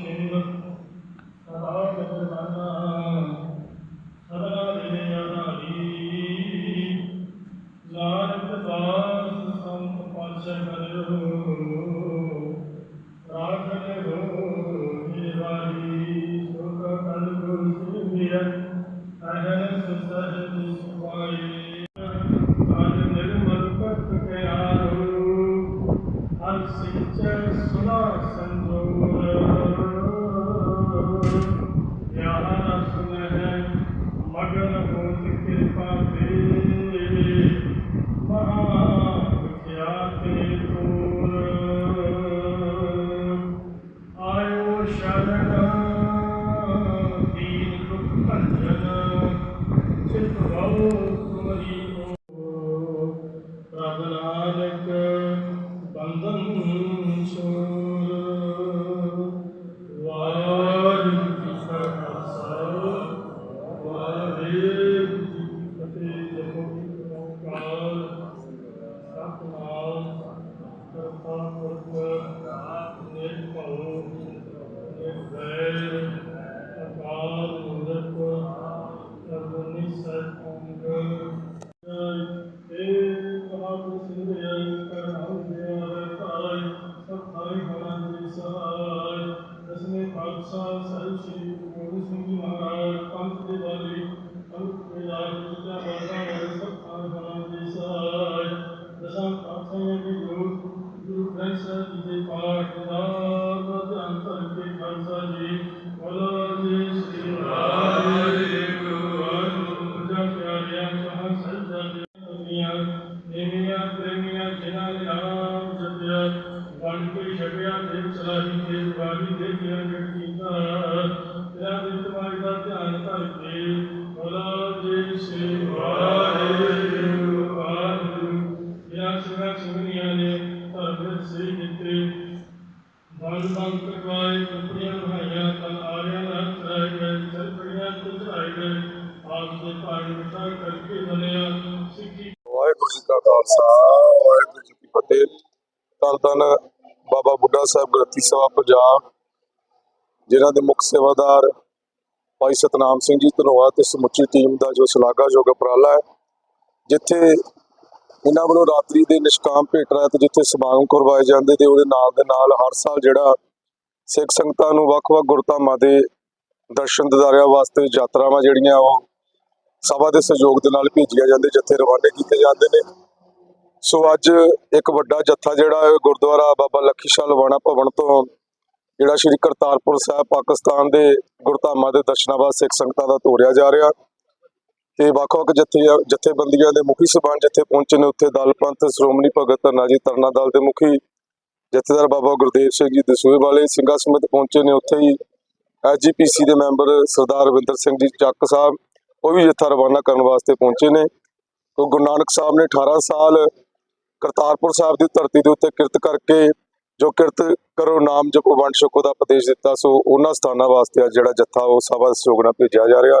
ਗੁਰਮਤਿ ਸਿੰਘ ਸਦਾ ਬਦਨਾਨਾ ਸਦਾ ਦਿਨ ਆਧਾਰੀ ਨਾਨਕ ਦਾਸ ਸੰਤ Lord. ਜੀ ਦੇ ਪਾਠ ਦਾ ਧਿਆਨ ਕਰਕੇ ਖਾਲਸਾ ਜੀ? ਬੋਲੋ ਜੀ, ਸ੍ਰੀ ਵਾਹਿਗੁਰੂ। ਵਾਹਿਗੁਰੂ ਜੀ ਪਿਆਰਿਆਂ ਕਹਾਂ ਸਜਦਾ ਦੁਨੀਆਂ, ਨੇਮੀਆਂ, ਪ੍ਰੇਮੀਆਂ, ਜਿਨ੍ਹਾਂ ਨੇ ਨਾਮ ਜਪਿਆ ਵੰਡ ਕੇ ਛਕਿਆ, ਤੇ ਸਲਾਹੀ, ਤੇ ਬਾਣੀ ਦੇ ਗਿਆਨ ਕੀਤਾ ਤੇਰਾ ਦੇ ਤੁਹਾਡੀ ਦਾ ਧਿਆਨ ਧਰ ਕੇ ਬੋਲੋ ਜੀ ਸ੍ਰੀ ਵਾਹਿਗੁਰੂ ਵਾਹਿਗੁਰੂ ਯਾ ਸਿੰਘਾਂ ਸਿੰਘਣੀਆਂ ਨੇ ਧਰਮ ਸੇ ਦਿੱਤੇ ਬਾਲ ਬਾਲ ਕਰਵਾਏ ਕੰਪਨੀਆਂ ਲਹਾਈਆਂ ਤਨ ਆਰਿਆਂ ਨਾਲ ਚਰਾਏ ਗਏ ਸਰਪੜੀਆਂ ਤੇ ਗਏ ਆਪ ਦੇ ਭਾਗ ਮਿਟਾ ਕਰਕੇ ਬਣਿਆ ਸਿੱਖੀ ਵਾਹਿਗੁਰੂ ਜੀ ਕਾ ਖਾਲਸਾ, ਵਾਹਿਗੁਰੂ ਜੀ ਕੀ ਫਤਿਹ। ਧੰਨ ਧੰਨ ਬਾਬਾ ਬੁੱਢਾ ਸਾਹਿਬ ਗ੍ਰੰਥੀ ਸਭਾ ਪੰਜਾਬ, ਜਿਨ੍ਹਾਂ ਦੇ ਮੁੱਖ ਸੇਵਾਦਾਰ ਭਾਈ ਸਤਨਾਮ ਸਿੰਘ ਜੀ ਧਨੋਆ ਤੇ ਸਮੁੱਚੀ ਟੀਮ ਦਾ ਜੋ ਸ਼ਲਾਘਾਯੋਗ ਉਪਰਾਲਾ ਹੈ, ਜਿੱਥੇ ਇਹਨਾਂ ਵੱਲੋਂ ਰਾਤਰੀ ਦੇ ਨਿਸ਼ਕਾਮ ਭੇਟ ਰਹਿਤ ਜਿੱਥੇ ਸਮਾਗਮ ਕਰਵਾਏ ਜਾਂਦੇ ਤੇ ਉਹਦੇ ਨਾਲ ਦੇ ਨਾਲ ਹਰ ਸਾਲ ਜਿਹੜਾ ਸਿੱਖ ਸੰਗਤਾਂ ਨੂੰ ਵੱਖ-ਵੱਖ ਗੁਰਧਾਮਾਂ ਦੇ ਦਰਸ਼ਨ ਦਿਦਾਰਿਆਂ ਵਾਸਤੇ ਯਾਤਰਾਵਾਂ ਜਿਹੜੀਆਂ ਉਹ ਸਭਾ ਦੇ ਸਹਿਯੋਗ ਦੇ ਨਾਲ ਭੇਜੀਆਂ ਜਾਂਦੇ, ਜਿੱਥੇ ਰਵਾਨੇ ਕੀਤੇ ਜਾਂਦੇ ਨੇ। ਸੋ ਅੱਜ ਇੱਕ ਵੱਡਾ ਜੱਥਾ ਜਿਹੜਾ ਗੁਰਦੁਆਰਾ ਬਾਬਾ ਲੱਖੀ ਸ਼ਾਹ ਲਵਾਣਾ ਭਵਨ ਤੋਂ ਜਿਹੜਾ ਸ਼੍ਰੀ ਕਰਤਾਰਪੁਰ ਸਾਹਿਬ ਪਾਕਿਸਤਾਨ ਦੇ ਗੁਰਧਾਮਾਂ ਦੇ ਦਰਸ਼ਨਾਂ ਵਾਸਤੇ ਸਿੱਖ ਸੰਗਤਾਂ ਦਾ ਤੋਰਿਆ ਜਾ ਰਿਹਾ। ਤੇ ਵੱਖ-ਵੱਖ ਜਥੇ ਜਥੇਬੰਦੀਆਂ ਦੇ ਮੁਖੀ ਸਬਾਨ ਜਿੱਥੇ ਪਹੁੰਚੇ ਨੇ, ਉੱਥੇ ਦਲ ਪੰਥ ਸ਼੍ਰੋਮਣੀ ਭਗਤ ਧਰਨਾ ਜੀ ਧਰਨਾ ਦਲ ਦੇ ਮੁਖੀ ਜਥੇਦਾਰ ਬਾਬਾ ਗੁਰਦੇਵ ਸਿੰਘ ਜੀ ਦਸੂਏ ਵਾਲੇ ਸਿੰਘਾਂ ਸਮੇਤ ਪਹੁੰਚੇ ਨੇ। ਉੱਥੇ ਹੀ ਐਸਜੀਪੀਸੀ ਦੇ ਮੈਂਬਰ ਸਰਦਾਰ ਰਵਿੰਦਰ ਸਿੰਘ ਜੀ ਚੱਕ ਸਾਹਿਬ, ਉਹ ਵੀ ਜੱਥਾ ਰਵਾਨਾ ਕਰਨ ਵਾਸਤੇ ਪਹੁੰਚੇ ਨੇ। ਤੇ ਗੁਰੂ ਨਾਨਕ ਸਾਹਿਬ ਨੇ 18 ਸਾਲ ਕਰਤਾਰਪੁਰ ਸਾਹਿਬ ਦੀ ਧਰਤੀ ਦੇ ਉੱਤੇ ਕਿਰਤ ਕਰਕੇ, ਜੋ ਕਿਰਤ ਕਰੋ ਨਾਮ ਜਪੋ ਵੰਡ ਛਕੋ ਦਾ ਉਪਦੇਸ਼ ਦਿੱਤਾ, ਸੋ ਉਹਨਾਂ ਸਥਾਨਾਂ ਵਾਸਤੇ ਅੱਜ ਜਿਹੜਾ ਜੱਥਾ ਉਹ ਸਭਾ ਦੇ ਨਾਲ ਭੇਜਿਆ ਜਾ ਰਿਹਾ।